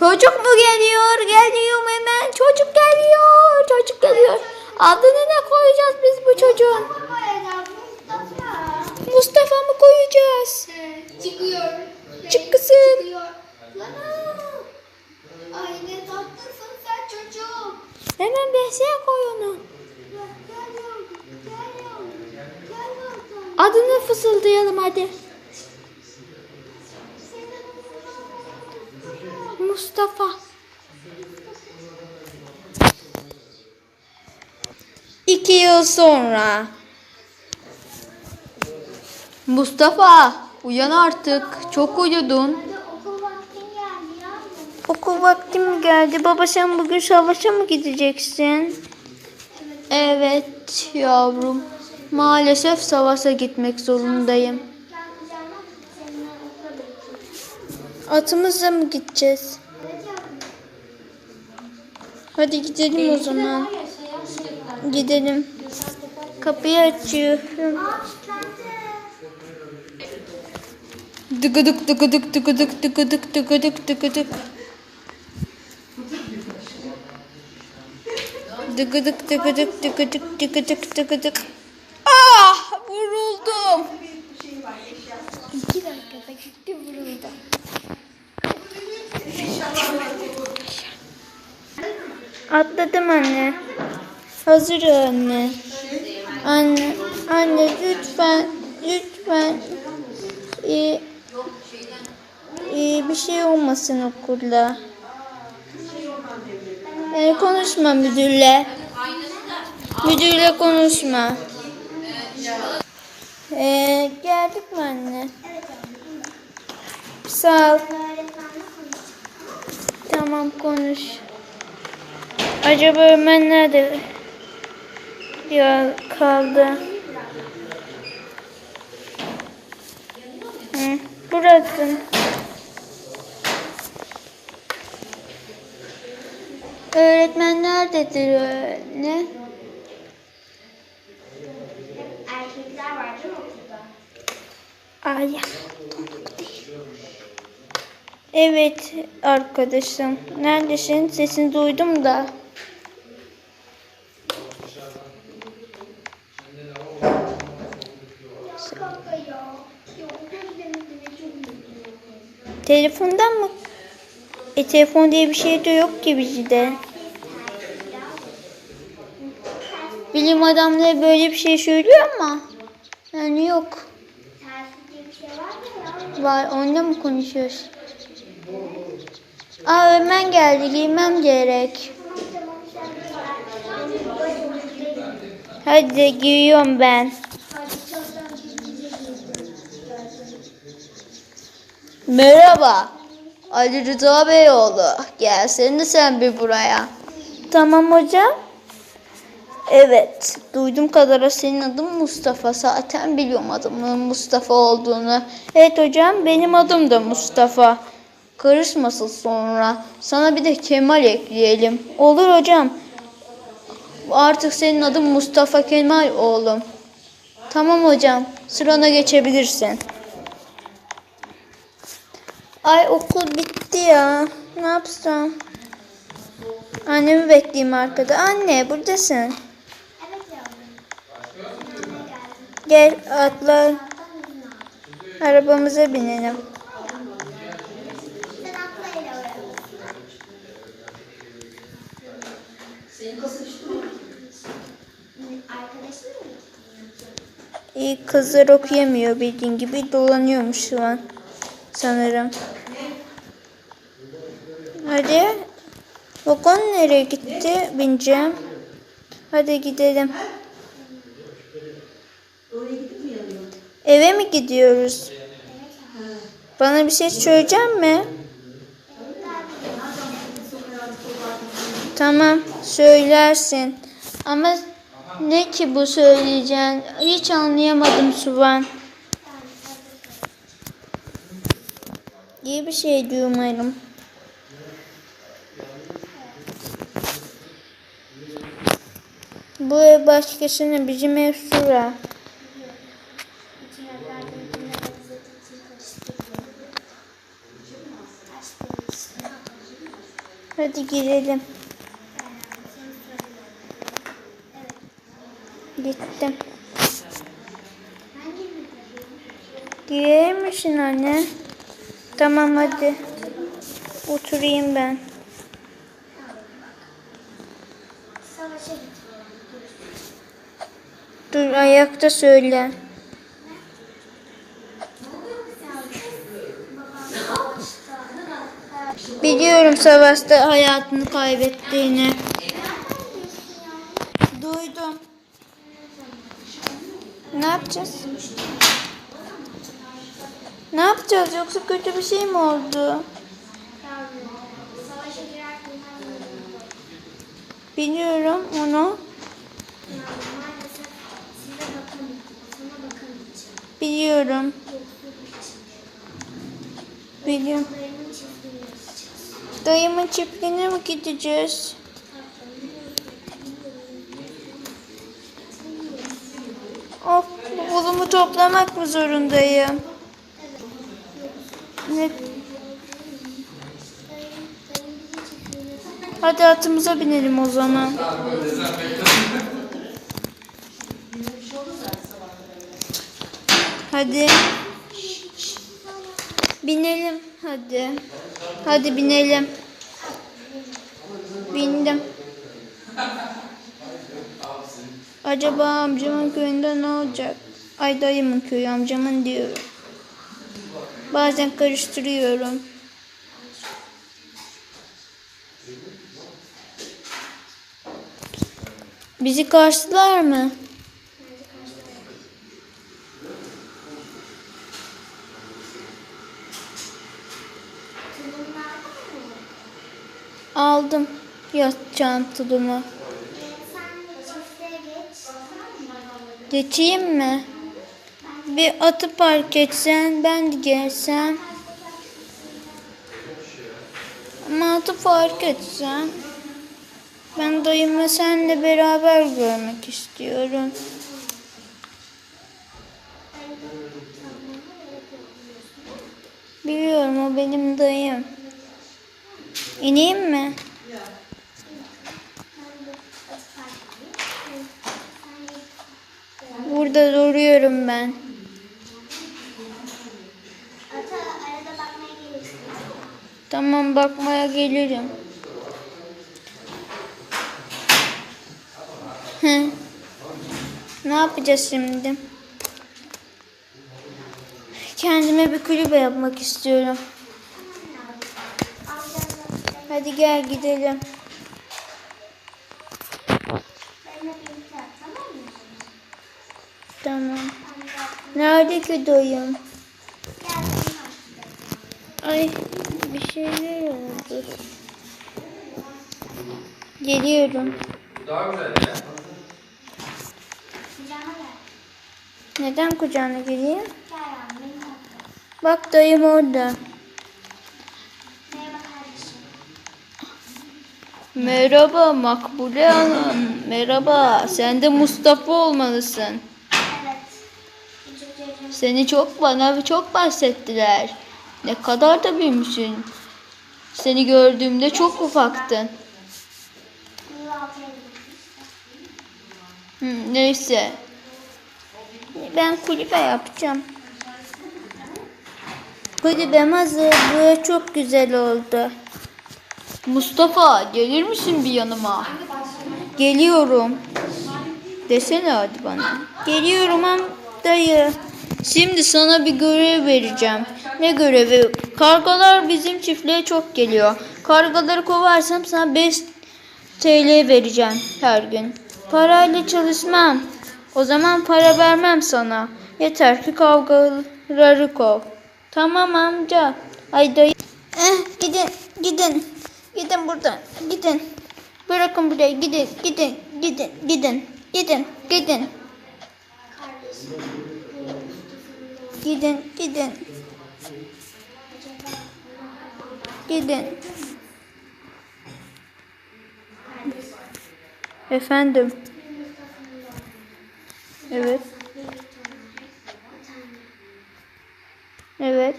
Çocuk mu geliyor? Geliyorum hemen. Çocuk geliyor. Çocuk geliyor. Adını ne koyacağız biz bu çocuğun? Mustafa mı koyacağız? Çıkıyor. Çık kızım. Ay ne tatlısın sen çocuğum. Hemen beşiğe koy onu. Adını fısıldayalım hadi. Senin adın Mustafa. İki yıl sonra. Mustafa, uyan artık. Çok uyudun. Okul vakti mi geldi? Baba sen bugün savaşa mı gideceksin? Evet yavrum. Maalesef savaşa gitmek zorundayım. Atımızla mı gideceğiz? Hadi gidelim o zaman. Gidelim. Kapıyı açıyorum. Dıgıdık dıgıdık dıgıdık dıgıdık dıgıdık dıgıdık. Dıgıdık dıgıdık dıgıdık dıgıdık dıgıdık. Ah vuruldum. İki dakikada gitti vuruldu. Atladım anne. Hazır anne. Anne, anne lütfen, lütfen. Ee, ee, bir şey olmasın okulda. Yani konuşma müdürle. Müdürle konuşma. Ee, geldik mi anne? Sağ ol. Tamam konuş. Acaba Ömer nerede? Ya kaldı. Hı, bırakın. Öğretmen nerededir öyle? Erkekler var değil mi okulda? Ay ya, donuk değil. Evet arkadaşım. Neredesin? Sesini duydum da. Kanka ya. Ya okul demediğine çok mutluyum. Telefondan mı? E telefon diye bir şey de yok ki bizde. Bilim adamları böyle bir şey söylüyor ama yani yok. Var onunla mı konuşuyoruz? Aa Ömer geldi giymem gerek. Hadi giyiyorum ben. Merhaba. Ali Rıza Beyoğlu. Gelsene sen bir buraya. Tamam hocam. Evet. Duyduğum kadarıyla senin adın Mustafa. Zaten biliyorum adımın Mustafa olduğunu. Evet hocam benim adım da Mustafa. Karışmasın sonra. Sana bir de Kemal ekleyelim. Olur hocam. Artık senin adın Mustafa Kemal oğlum. Tamam hocam. Sırana geçebilirsin. Ay okul bitti ya. Ne yapsam? Annemi bekleyeyim arkada. Anne buradasın. Gel atla. Arabamıza binelim. İyi kızlar okuyamıyor bildiğin gibi dolanıyormuş şu an. Sanırım. Hadi. Vagon nereye gitti? Bineceğim. Hadi gidelim. Eve mi gidiyoruz? Bana bir şey söyleyecek mi? Tamam, söylersin. Ama ne ki bu söyleyeceğin? Hiç anlayamadım Suvan. İyi bir şey diyor. Bu ev başkasının bizim ev Sura. Hadi girelim. Gittim. Girer misin anne? Tamam hadi. Oturayım ben. Dur ayakta söyle. Biliyorum savaşta hayatını kaybettiğini. Duydum. Ne yapacağız? Ne yapacağız yoksa kötü bir şey mi oldu? Biliyorum onu. Biliyorum. Biliyorum. Dayımın çiftliğine mi gideceğiz? Of, bavulumu toplamak mı zorundayım? Ne? Hadi atımıza binelim o zaman. Hadi. Binelim hadi. Hadi binelim. Bindim. Acaba amcamın köyünde ne olacak? Ay dayımın köyü amcamın diyorum. Bazen karıştırıyorum. Bizi karşılar mı? Aldım yatacağım tulumu. Geçeyim mi? Bir atı park etsen ben gelsem. Ama atı park etsen. Ben dayımla senle beraber görmek istiyorum. Biliyorum o benim dayım. İneyim mi? Burada duruyorum ben. Tamam bakmaya gelirim. Hı. Ne yapacağız şimdi? Kendime bir kulübe yapmak istiyorum. Hadi gel gidelim. Tamam Nerede ki benim Ay oldu. Geliyorum. Daha güzel ya. Neden kucağına tatlı. Bak dayım orada. Merhaba kardeşim. Merhaba Makbule Hanım. Merhaba. Sen de Mustafa olmalısın. Evet. Seni çok bana çok bahsettiler. Ne kadar da büyümüşsün. Seni gördüğümde çok ufaktın. Hı, neyse. Ben kulübe yapacağım. Kulübem hazır. Bu çok güzel oldu. Mustafa gelir misin bir yanıma? Geliyorum. Desene hadi bana. Geliyorum am dayı. Şimdi sana bir görev vereceğim. Ne görevi? Kargalar bizim çiftliğe çok geliyor. Kargaları kovarsam sana 5 TL vereceğim her gün. Parayla çalışmam. O zaman para vermem sana. Yeter ki kavgaları kov. Tamam amca. Ay dayı. Eh, gidin, gidin. Gidin buradan. Gidin. Bırakın burayı. Gidin, gidin, gidin, gidin. Gidin, gidin. Gidin, gidin. Gidin. Efendim. Evet. Evet.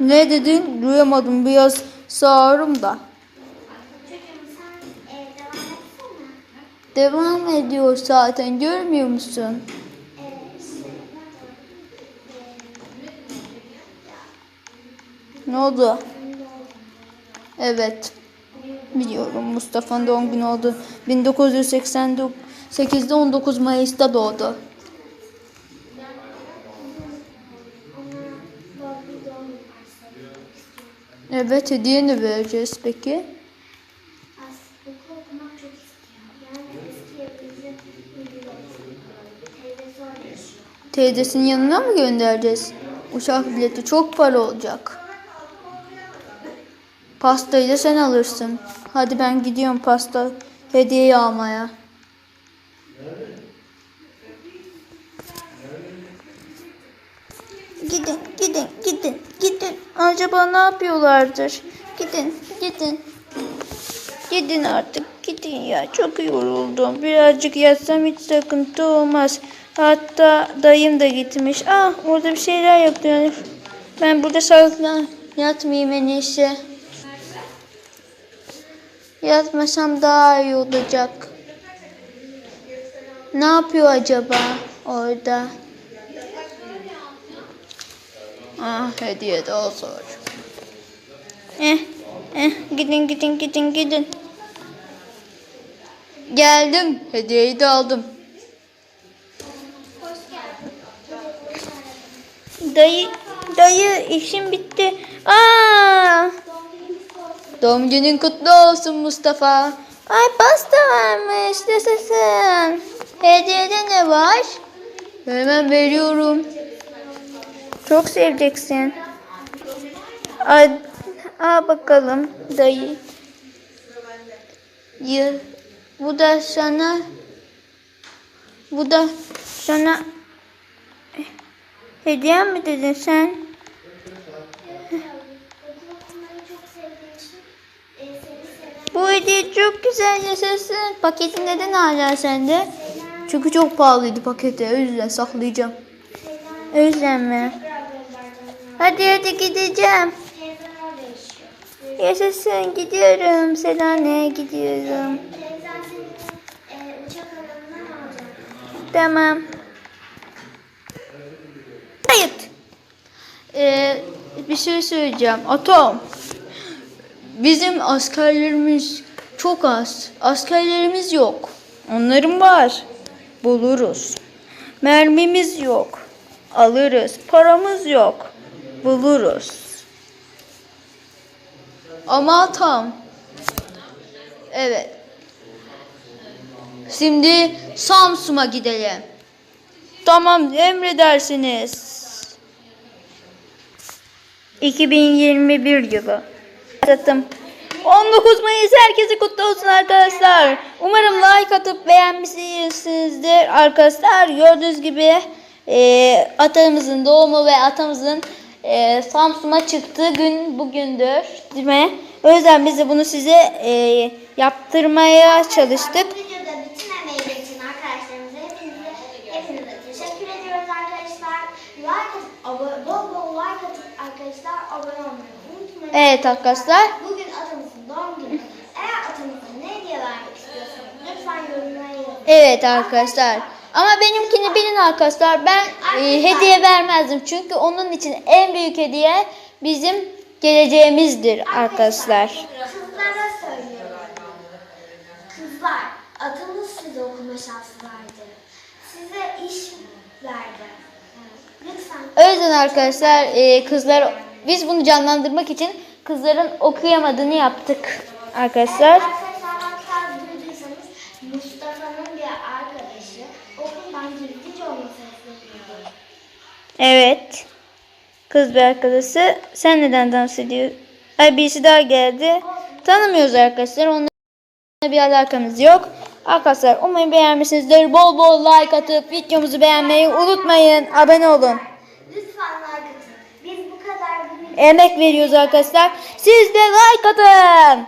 Ne dedin? Duyamadım. Biraz sağırım da. Devam ediyor zaten. Görmüyor musun? E, şey, Ne oldu? Evet. Biliyorum Mustafa'nın doğum günü oldu. 1988'de 19 Mayıs'ta doğdu. Evet hediye ne vereceğiz peki? Teyzesinin yanına mı göndereceğiz? Uçak bileti çok para olacak. Pastayı da sen alırsın. Hadi ben gidiyorum pasta hediyeyi almaya. Gidin, gidin, gidin, gidin. Acaba ne yapıyorlardır? Gidin, gidin. Gidin artık, gidin ya. Çok yoruldum. Birazcık yatsam hiç sıkıntı olmaz. Hatta dayım da gitmiş. Ah, orada bir şeyler yapıyor. Ben burada sağlıklı yatmayayım en iyisi. Yatmasam daha iyi olacak. Ne yapıyor acaba orada? Ah hediye de o zor. Eh, eh, gidin gidin gidin gidin. Geldim. Hediyeyi de aldım. Dayı, dayı işim bitti. Aa! Doğum günün kutlu olsun. Mustafa. Ay pasta varmış. Nasılsın? Hediyede ne var? Hemen veriyorum. Çok seveceksin. Ay, al bakalım dayı. Ya, bu da sana bu da sana hediye mi dedin sen? Okul okumayı çok sevdiği için e, seni seven Bu hediye çok güzel yaşasın. Paketin neden hala sende? Çünkü çok pahalıydı paketi. O yüzden saklayacağım. O yüzden mi? Hadi hadi gideceğim. Yaşasın gidiyorum. Selane'ye gidiyorum. Tamam. Hayır. Ee, bir şey söyleyeceğim. Atom. Bizim askerlerimiz çok az. Askerlerimiz yok. Onların var. Buluruz. Mermimiz yok. Alırız. Paramız yok. Buluruz. Ama tam. Evet. Şimdi Samsun'a gidelim. Tamam emredersiniz. 2021 yılı. Tattım. 19 Mayıs herkese kutlu olsun arkadaşlar. Umarım like atıp beğenmişsinizdir arkadaşlar. Gördüğünüz gibi e, atamızın doğumu ve atamızın e, Samsun'a çıktığı gün bugündür. Değil mi? O yüzden biz de bunu size e, yaptırmaya çalıştık. Like bol bol like atıp arkadaşlar abone olmayı. Evet arkadaşlar. Bugün atamızın doğum günü. Eğer atamıza ne hediye vermek istiyorsanız lütfen yorumlara yazın. Evet arkadaşlar. Ama benimkini bilin arkadaşlar. Ben e, hediye vermezdim. Çünkü onun için en büyük hediye bizim geleceğimizdir arkadaşlar. Kızlara söylüyorum. Kızlar, atamız size okuma şansı verdi. Size iş verdi. Lütfen O yüzden arkadaşlar e, kızlar biz bunu canlandırmak için kızların okuyamadığını yaptık arkadaşlar. Arkadaşlar hatta duyduysanız Mustafa'nın bir arkadaşı okuldan gizlice olmasını istiyor. Evet. Kız bir arkadaşı. Sen neden dans ediyorsun? Ay birisi daha geldi. Tanımıyoruz arkadaşlar. Onunla bir alakamız yok. Arkadaşlar umarım beğenmişsinizdir. Bol bol like atıp videomuzu beğenmeyi unutmayın. Abone olun. Lütfen like atın. Biz bu kadar bu Emek veriyoruz arkadaşlar. Siz de like atın.